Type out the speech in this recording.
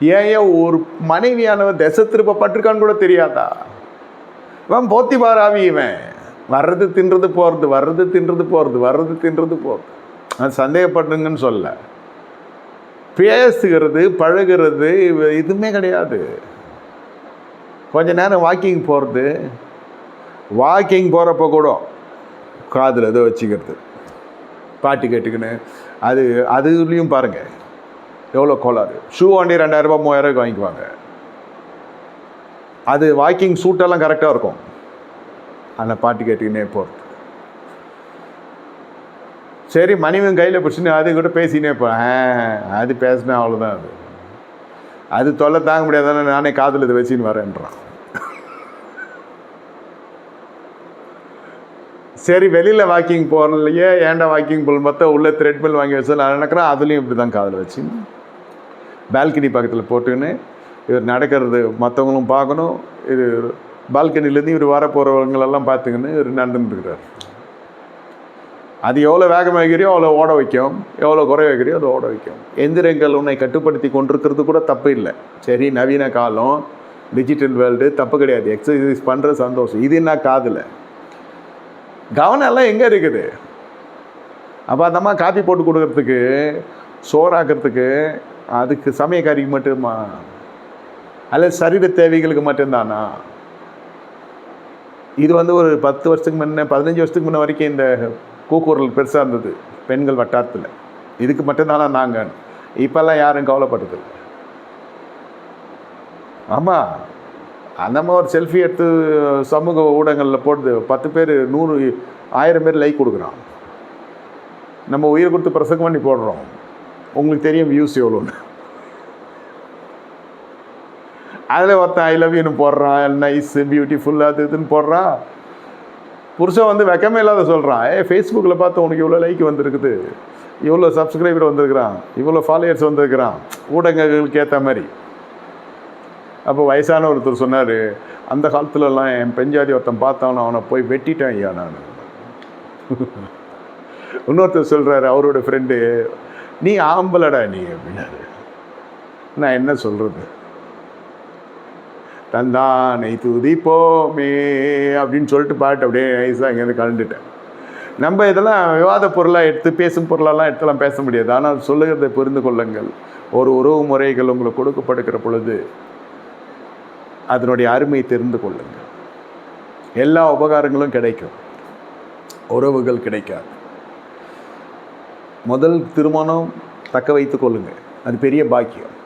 ஏன் ஒரு மனைவியானவன் திசை திருப்பப்பட்டிருக்கான்னு கூட தெரியாதா? இவன் போத்தி பாராவி இவன். வர்றது தின்றது போகிறது வர்றது தின்றது போகிறது வர்றது தின்றது போகிறது அது சந்தேகப்படுங்கன்னு சொல்ல. பேசுகிறது பழகிறது இவ- எதுவுமே கிடையாது. கொஞ்ச நேரம் வாக்கிங் போகிறது வாக்கிங் போகிறப்ப கூட காதில் ஏதோ வச்சுக்கிறது. பாட்டு கேட்டுக்கின்னு. அது அதுலேயும் பாருங்கள் எவ்வளோ கோளாறு? ஷூ வண்டி ரெண்டாயிரரூபா மூவாயிரரூபாய்க்கு வாங்கிக்குவாங்க. அது வாக்கிங் சூட்டெல்லாம் கரெக்டாக இருக்கும். அந்த பாட்டு கேட்டுக்கினே போகிறது சரி மணிவன் கையில் பிடிச்சின்னு அது கூட பேசினே போகிறேன் அது பேசினா அவ்வளோதான் அது. அது தொல்லை தாங்க முடியாதானே நானே காதில் இதை வச்சுன்னு வரேன்றான். சரி வெளியில் வாக்கிங் போகிறதுலையே ஏன்டா வாக்கிங் போல் மொத்தம் உள்ளே த்ரெட்மில் வாங்கி வச்சு நான் நினைக்கிறேன் அதுலேயும் இப்படி தான் காதில் வச்சு பால்கனி பக்கத்தில் போட்டுக்கின்னு இவர் நடக்கிறது மற்றவங்களும் பார்க்கணும். இது பால்கனிலேருந்து இவர் வர போகிறவங்களெல்லாம் பார்த்துக்கின்னு இவர் நடந்துட்டுருக்கிறார் அது எவ்வளோ வேகமாக வைக்கிறியோ அவ்வளோ ஓட வைக்கும். எவ்வளோ குறை வைக்கிறியோ அதை ஓட வைக்கும். எந்திரங்கள் உன்னை கட்டுப்படுத்தி கொண்டிருக்கிறது கூட தப்பு இல்லை. சரி நவீன காலம் டிஜிட்டல் வேர்ல்டு தப்பு கிடையாது. எக்ஸசைஸ் பண்ணுற சந்தோஷம். இது என்ன காதில்? கவனம் எல்லாம் எங்கே இருக்குது? அப்போ அந்தம்மா காப்பி போட்டு கொடுக்கறதுக்கு சோறாக்கிறதுக்கு அதுக்கு சமயக்காரிக்கு மட்டுமா? அல்லது சரீர தேவைகளுக்கு மட்டும்தானா? இது வந்து ஒரு பத்து வருஷத்துக்கு முன்ன பதினஞ்சு வருஷத்துக்கு முன்ன வரைக்கும் இந்த கூக்குரல் பெருசாக இருந்தது பெண்கள் வட்டாரத்தில். இதுக்கு மட்டும்தானா நாங்கள் இப்போல்லாம் யாரும் கவலைப்படுறது ஆமாம் அந்த மாதிரி ஒரு செல்ஃபி எடுத்து சமூக ஊடகங்களில் போடுது. பத்து பேர் நூறு ஆயிரம் பேர் லைக் கொடுக்குறான். நம்ம உயிர் கொடுத்து பிரசங்கம் பண்ணி போடுறோம். உங்களுக்கு தெரியும் வியூஸ் எவ்வளோன்னு அதில் ஒருத்தன் ஐ லவ் யூன்னு போடுறான் நைஸ் பியூட்டிஃபுல் அது இதுன்னு போடுறான் புருஷன் வந்து வெக்கமே இல்லாத சொல்கிறான் ஏ ஃபேஸ்புக்கில் பார்த்து உனக்கு இவ்வளோ லைக் வந்திருக்குது. இவ்வளோ சப்ஸ்கிரைபர் வந்திருக்கிறான். இவ்வளோ ஃபாலோயர்ஸ் வந்திருக்கிறான். ஊடகங்களுக்கு ஏற்ற மாதிரி. அப்போ வயசான ஒருத்தர் சொன்னார் அந்த காலத்துலலாம் என் பெஞ்சாதி ஒருத்தன் பார்த்தானோ அவனை போய் வெட்டிட்டேன் ஐயா நான். இன்னொருத்தர் சொல்கிறாரு அவரோட ஃப்ரெண்டு நீ ஆம்பளடா நீ அப்படின்னாரு நான் என்ன சொல்கிறது தந்தானை துதிப்போமே அப்படின்னு சொல்லிட்டு பாட்டு அப்படியே நைஸாக இங்கேருந்து கலந்துட்டேன். நம்ம இதெல்லாம் விவாத பொருளாக எடுத்து பேசும் பொருளெல்லாம் எடுத்துலாம் பேச முடியாது. ஆனால் சொல்லுகிறதை புரிந்து கொள்ளுங்கள். ஒரு உறவு முறைகள் உங்களுக்கு கொடுக்கப்படுகிற பொழுது அதனுடைய அருமை தெரிந்து கொள்ளுங்கள். எல்லா உபகாரங்களும் கிடைக்கும். உறவுகள் கிடைக்காது. முதல் திருமணம் தக்க வைத்து கொள்ளுங்கள். அது பெரிய பாக்கியம்.